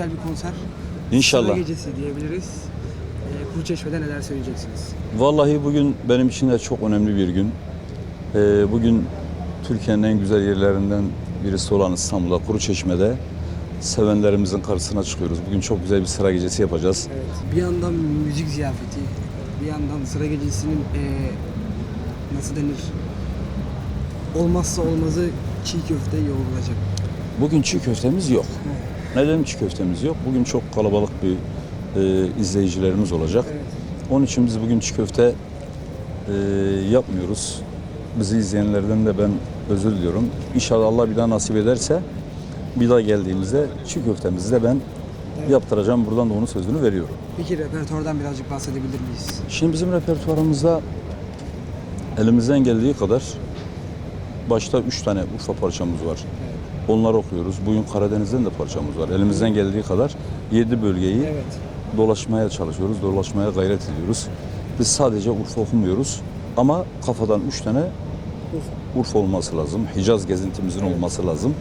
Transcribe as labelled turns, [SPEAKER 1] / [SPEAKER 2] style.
[SPEAKER 1] güzel bir konser.
[SPEAKER 2] İnşallah.
[SPEAKER 1] Sıra gecesi diyebiliriz. Ee, Kuruçeşme'de neler söyleyeceksiniz?
[SPEAKER 2] Vallahi bugün benim için de çok önemli bir gün. Ee, bugün Türkiye'nin en güzel yerlerinden birisi olan İstanbul'da Kuruçeşme'de sevenlerimizin karşısına çıkıyoruz. Bugün çok güzel bir sıra gecesi yapacağız.
[SPEAKER 1] Evet. Bir yandan müzik ziyafeti, bir yandan sıra gecesinin ee, nasıl denir? Olmazsa olmazı çiğ köfte yoğrulacak.
[SPEAKER 2] Bugün çiğ köftemiz yok. Neden çiğ köftemiz yok? Bugün çok kalabalık bir e, izleyicilerimiz olacak.
[SPEAKER 1] Evet.
[SPEAKER 2] Onun için biz bugün çiğ köfte e, yapmıyoruz. Bizi izleyenlerden de ben özür diliyorum. İnşallah Allah bir daha nasip ederse bir daha geldiğimizde çiğ köftemizi de ben yaptıracağım. Buradan da onun sözünü veriyorum.
[SPEAKER 1] Peki repertuardan birazcık bahsedebilir miyiz?
[SPEAKER 2] Şimdi bizim repertuarımızda elimizden geldiği kadar başta üç tane Urfa parçamız var. Onları okuyoruz. Bugün Karadeniz'den de parçamız var. Elimizden geldiği kadar yedi bölgeyi
[SPEAKER 1] Evet.
[SPEAKER 2] dolaşmaya çalışıyoruz, dolaşmaya gayret ediyoruz. Biz sadece Urfa okumuyoruz ama kafadan üç tane Urfa olması lazım. Hicaz gezintimizin olması lazım.